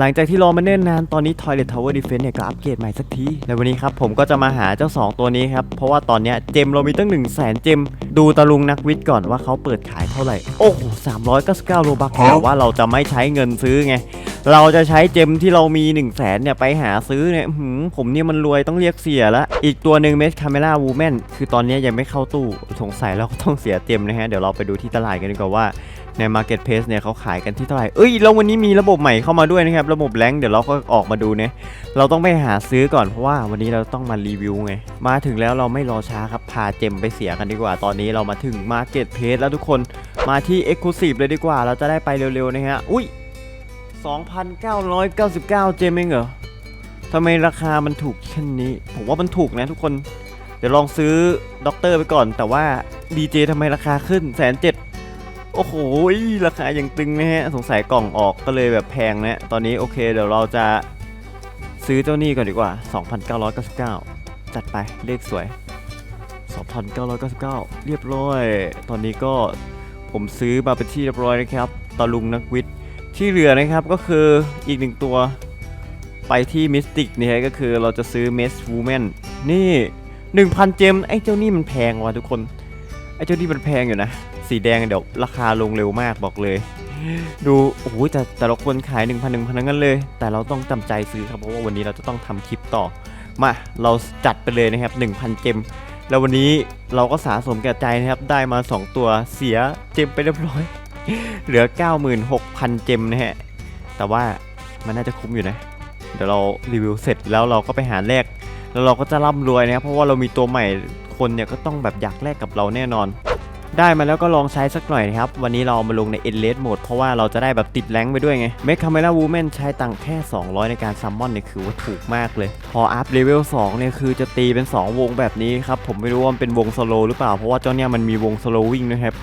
หลังจากที่รอมาเนิ่นนาน ตอนนี้ Toilet Tower Defense เนี่ยก็อัปเกรดใหม่สักทีในวันนี้ครับผมก็จะมาหาเจ้า 2 ตัวนี้ครับ เพราะว่าตอนเนี้ยเจมเรามีตั้ง 1 0 0 0 0แสนเจม ดูตะลุงนักวิทย์ก่อนว่าเขาเปิดขายเท่าไหร่ โอ้โห399โลบักแต่ว่าเราจะไม่ใช้เงินซื้อไง เราจะใช้เจมที่เรามี1 0 0 0 0แสนเนี่ยไปหาซื้อเนี่ยหือผมเนี่ยมันรวยต้องเรียกเสียละ อีกตัวหนึ่งเมสคาเมล่าวูแมนคือตอนนี้ยังไม่เข้าตู้สงสัยเราก็ต้องเสียเจมนะฮะ เดี๋ยวเราไปดูที่ตลาดกันดีกว่าว่าใน Market Place เนี่ยเขาขายกันที่เท่าไหร่ เอ้ย แล้ววันนี้มีระบบใหม่เข้ามาด้วยนะครับ ระบบแรงเดี๋ยวเราก็ออกมาดูเนี่ยเราต้องไปหาซื้อก่อนเพราะว่าวันนี้เราต้องมารีวิวไง มาถึงแล้วเราไม่รอช้าครับ พาเจมไปเสียกันดีกว่า ตอนนี้เรามาถึง Market Place แล้วทุกคน มาที่ Exclusive เลยดีกว่า เราจะได้ไปเร็วๆนะฮะ อุ้ย 2,999 เจมเองเหรอทำไมราคามันถูกแค่นี้ ผมว่ามันถูกนะทุกคน เดี๋ยวลองซื้อด็อกเตอร์ไปก่อน แต่ว่าดีเจทำไมราคาขึ้นแสนเจ็ดโอ้โห ราคายังตึงนะฮะ สงสัยกล่องออกก็เลยแบบแพงนะตอนนี้โอเค เดี๋ยวเราจะซื้อเจ้านี่ก่อนดีกว่า 2,999 จัดไปเลขสวย 2,999 เรียบร้อย ตอนนี้ก็ผมซื้อมาเป็นที่เรียบร้อยนะครับตะลุงนักวิทย์ ที่เหลือนะครับก็คืออีกหนึ่งตัวไปที่มิสติกเนี่ยก็คือเราจะซื้อเมสวูแมนนี่ 1,000 เจม ไอ้เจ้านี่มันแพงว่ะทุกคน ไอ้เจ้านี่มันแพงอยู่นะ สีแดงเดี๋ยวราคาลงเร็วมากบอกเลย ดูโอ้โหแต่แต่ละคนขาย 1 0 0 0 1,000ทั้งนั้นเลย แต่เราต้องจำใจซื้อครับเพราะว่าวันนี้เราจะต้องทำคลิปต่อ มาเราจัดไปเลยนะครับ 1,000 เจม แล้ววันนี้เราก็สะสมแก่ใจนะครับได้มา 2 ตัวเสียเจมไปเรียบร้อย เหลือ 96,000 เจมนะฮะ แต่ว่ามันน่าจะคุ้มอยู่นะ เดี๋ยวเรารีวิวเสร็จแล้วเราก็ไปหาแลกแล้วเราก็จะร่ำรวยนะครับ เพราะว่าเรามีตัวใหม่คนเนี่ยก็ต้องแบบอยากแลกกับเราแน่นอน ได้มาแล้วก็ลองใช้สักหน่อยนะครับ วันนี้เรามาลงใน e n l e s s Mode เพราะว่าเราจะได้แบบติดแรงไปด้วยไง Make Camera Woman ใช้ตังค์แค่ 200 ในการซัมมอนเนี่ยคือว่าถูกมากเลย พออัพเลเวล2เนี่ยคือจะตีเป็น 2 วงแบบนี้ครับ ผมไม่รู้ว่ามันเป็นวงสโลหรือเปล่า เพราะว่าเจ้าเนี่ยมันมีวงสโลวิ่งนะครับ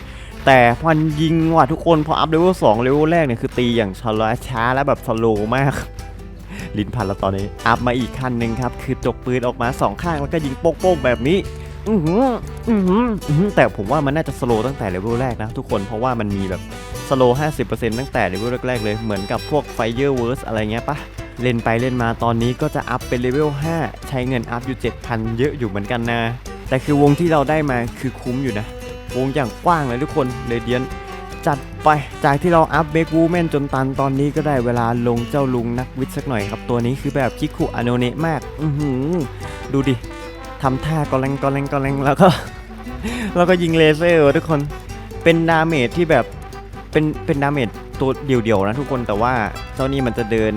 แต่มันยิงว่ะทุกคนพออัพเลเวล2เลเวลแรกเนี่ยคือตีอย่างช้าช้าและแบบสโลมาก ลิ้นพันแล้วตอนนี้ อัพมาอีกขั้นหนึ่งครับ คือจกปืนออกมาสองข้างแล้วก็ยิงโป๊กๆแบบนี้อือหืออือหืออื้อหือแต่ผมว่ามันน่าจะสโลตั้งแต่เลเวลแรกนะทุกคนเพราะว่ามันมีแบบสโล50%ตั้งแต่เลเวลแรกๆเลย เหมือนกับพวก Fireworks อะไรเงี้ยปะเล่นไปเล่นมาตอนนี้ก็จะอัพเป็นเลเวล 5 ใช้เงินอัพอยู่ 7,000 เยอะอยู่เหมือนกันนะ แต่คือวงที่เราได้มาคือคุ้มอยู่นะ วงอย่างกว้างเลยทุกคนเรเดียนจัดไปจากที่เราอัพเบกวูแมนจนตันตอนนี้ก็ได้เวลาลงเจ้าลุงนักวิทย์สักหน่อยครับ ตัวนี้คือแบบคิคุอโนเนะมาก อือหือ ดูดิทำท่ากอแรงกอแรงกอแรงแล้วก็ แล้วก็ยิงเลเซอร์ทุกคนเป็นดาเมจที่แบบเป็นเป็นดาเมจตัวเดียวๆนะทุกคนแต่ว่าเจ้านี่มันจะเดิน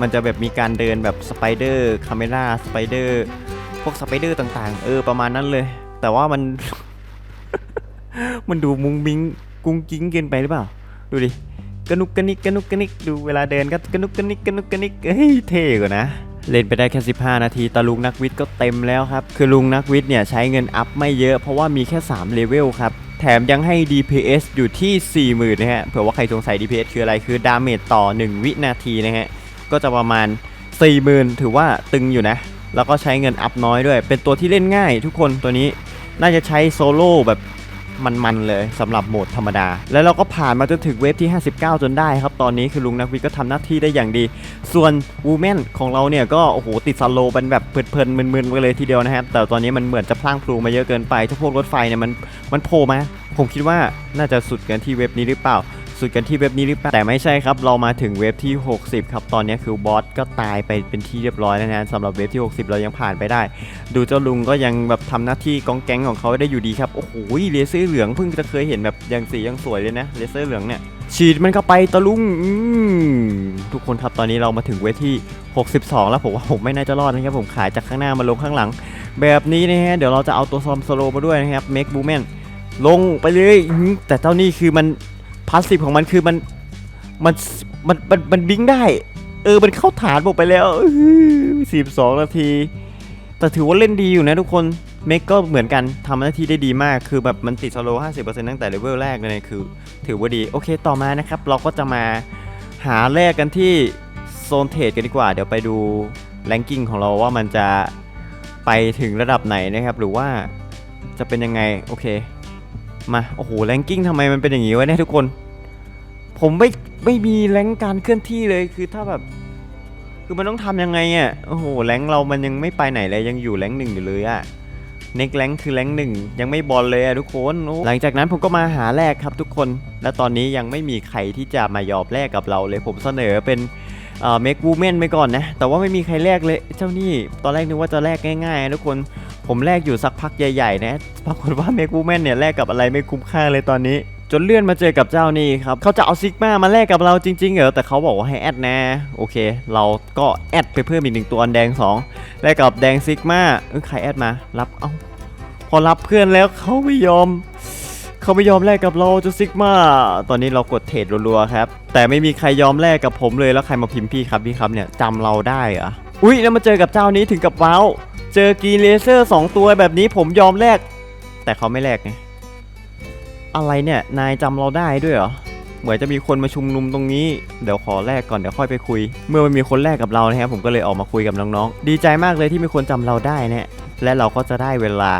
มันจะแบบมีการเดินแบบสไปเดอร์คาเมล่าสไปเดอร์พวกสไปเดอร์ต่างๆ เออประมาณนั้นเลย แต่ว่ามัน มันดูมุงมิงกุ้งกิ้งเกินไปหรือเปล่า ดูดิกระนุกกระนิกกระนุกกระนิกดูเวลาเดินก็กระนุกกระนิกกระนุกกระนิกเฮ้ยเท่กว่านะ เล่นไปได้แค่ 15 นาทีตาลุงนักวิทย์ก็เต็มแล้วครับ คือลุงนักวิทย์เนี่ยใช้เงินอัพไม่เยอะเพราะว่ามีแค่ 3 เลเวลครับ แถมยังให้ DPS อยู่ที่ 40,000นะฮะ เผื่อว่าใครสงสัย DPS คืออะไรคือดาเมจต่อ 1 วินาทีนะฮะ ก็จะประมาณ 40,000 ถือว่าตึงอยู่นะ แล้วก็ใช้เงินอัพน้อยด้วย เป็นตัวที่เล่นง่าย ทุกคนตัวนี้น่าจะใช้โซโล่แบบ มันๆเลยสำหรับโหมดธรรมดา แล้วเราก็ผ่านมาจนถึงเวฟที่ 59 จนได้ครับ ตอนนี้คือลุงนักวิก็ทำหน้าที่ได้อย่างดี ส่วนวูแมนของเราเนี่ยก็โอ้โหติดสโลว์เป็นแบบเพลินๆมึนๆไปเลยทีเดียวนะครับแต่ตอนนี้มันเหมือนจะพลางพลูมาเยอะเกินไปถ้าพวกรถไฟเนี่ยมันมันโผล่มาผมคิดว่าน่าจะสุดกันที่เว็บนี้หรือเปล่า สุดกันที่เว็บนี้หรือเปล่าแต่ไม่ใช่ครับ เรามาถึงเว็บที่ 60 ครับ ตอนนี้คือบอสก็ตายไปเป็นที่เรียบร้อยแล้วนะสำหรับเว็บที่ 60 เรายังผ่านไปได้ ดูเจ้าลุงก็ยังแบบทำหน้าที่กองแก๊งของเขาได้อยู่ดีครับโอ้โหเลเซอร์เหลืองเพิ่งจะเคยเห็นแบบยังสียังสวยเลยนะเลเซอร์เหลืองเนี่ยฉีดมันเข้าไปตะลุงทุกคนครับตอนนี้เรามาถึงเวทที่ 62 แล้วผมว่าผมไม่น่าจะรอดนะครับผมขายจากข้างหน้ามาลงข้างหลัง แบบนี้นะฮะเดี๋ยวเราจะเอาตัวซอมโซโลมาด้วยนะครับเมกบูแมนลงไปเลยแต่เจ้านี่คือมัน พาสซีฟของมันคือมันมันมันมันมันบิงได้ เออมันเข้าฐานผมไปแล้วสิบสองนาที แต่ถือว่าเล่นดีอยู่นะทุกคนเมกก็เหมือนกันทำหน้าที่ได้ดีมากคือแบบมันติดสโลว์50%ตั้งแต่เลเวลแรกเลยคือ ถือว่าดีโอเคต่อมานะครับ เราก็จะมาหาแรกกันที่โซนเทรดกันดีกว่า เดี๋ยวไปดูแรงกิ้งของเราว่ามันจะไปถึงระดับไหนนะครับ หรือว่าจะเป็นยังไงโอเค มาโอ้โหแรงกิ้งทำไมมันเป็นอย่างนี้วะเนี่ยทุกคน ผมไม่ไม่มีแรงการเคลื่อนที่เลยคือถ้าแบบ คือมันต้องทำยังไงอะโอ้โหแรงเรามันยังไม่ไปไหนเลยยังอยู่แรงหนึ่งอยู่เลยอะเน็กแรงคือแรงหนึ่งยังไม่บอลเลยอะทุกคน หลังจากนั้นผมก็มาหาแลกครับทุกคน และตอนนี้ยังไม่มีใครที่จะมายอมแลกกับเราเลยผมเสนอเป็นเอ่อ make woman ไปก่อนนะ แต่ว่าไม่มีใครแลกเลยเจ้านี่ ตอนแรกนึกว่าจะแลกง่ายๆนะทุกคน ผมแลกอยู่สักพักใหญ่ๆนะ ปรากฏว่า make woman เนี่ยแลกกับอะไรไม่คุ้มค่าเลยตอนนี้ จนเลื่อนมาเจอกับเจ้านี่ครับเขาจะเอาซิกมามาแลกกับเราจริงๆเหรอแต่เขาบอกว่าให้แอดนะ โอเค เราก็แอดไปเพิ่มอีกหนึ่งตัวอันแดงสองแลกกับแดงซิกมาเออใครแอดมา รับเอ้าพอรับเพื่อนแล้วเขาไม่ยอมเขาไม่ยอมแลกกับเราจะซิกมาตอนนี้เรากดเทรดรัวๆครับ แต่ไม่มีใครยอมแลกกับผมเลยแล้วใครมาพิมพ์พี่ครับพี่ครับเนี่ยจำเราได้เหรอ อุ้ยแล้วมาเจอกับเจ้านี้ถึงกับว้าวเจอกีเลเซอร์สองตัวแบบนี้ผมยอมแลกแต่เขาไม่แลกไงอะไรเนี่ยนายจำเราได้ด้วยเหรอเหมือนจะมีคนมาชุมนุมตรงนี้ เดี๋ยวขอแลกก่อนเดี๋ยวค่อยไปคุย เมื่อมันมีคนแลกกับเรานะครับผมก็เลยออกมาคุยกับน้องๆ ดีใจมากเลยที่มีคนจำเราได้เนี่ยและเราก็จะได้เวลา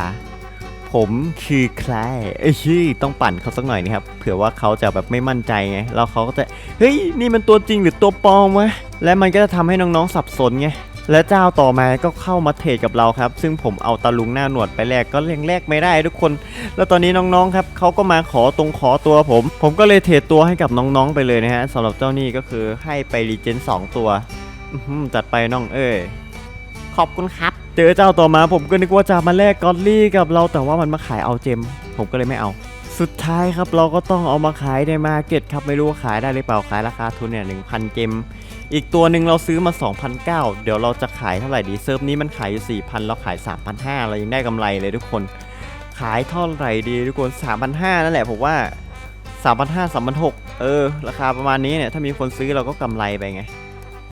ผมคือใครเอ้ยชื่ต้องปั่นเขาสักหน่อยนะครับเผื่อว่าเขาจะแบบไม่มั่นใจไงแล้วเขาก็จะเฮ้ยนี่มันตัวจริงหรือตัวปลอมวะและมันก็จะทำให้น้องๆสับสนไง และเจ้าต่อมาก็เข้ามาเทรดกับเราครับ ซึ่งผมเอาตาลุงหน้าหนวดไปแลกก็ยังแลกไม่ได้ทุกคน แล้วตอนนี้น้องๆครับเขาก็มาขอตรงขอตัวผม ผมก็เลยเทรดตัวให้กับน้องๆไปเลยนะฮะสำหรับเจ้านี่ก็คือให้ไปรีเจนสองตัวอื้อหือจัดไปน้องเอ้ยขอบคุณครับ เจอเจ้าต่อมาผมก็นึกว่าจะมาแลกกอตลี่กับเราแต่ว่ามันมาขายเอาเจม ผมก็เลยไม่เอา สุดท้ายครับเราก็ต้องเอามาขายในมาร์เก็ตครับไม่รู้ว่าขายได้หรือเปล่าขายราคาทุนเนี่ยหนึ่งพันเจม อีกตัวหนึ่งเราซื้อมา2,009เดี๋ยวเราจะขายเท่าไหร่ดีเซิร์ฟนี้มันขายอยู่4,000 เราขาย 3,500 เรายังได้กำไรเลยทุกคน ขายเท่าไหร่ดีทุกคน 3,500 นั่นแหละผมว่า 3,500 3,600 เออ ราคาประมาณนี้เนี่ย ถ้ามีคนซื้อเราก็กำไรไปไง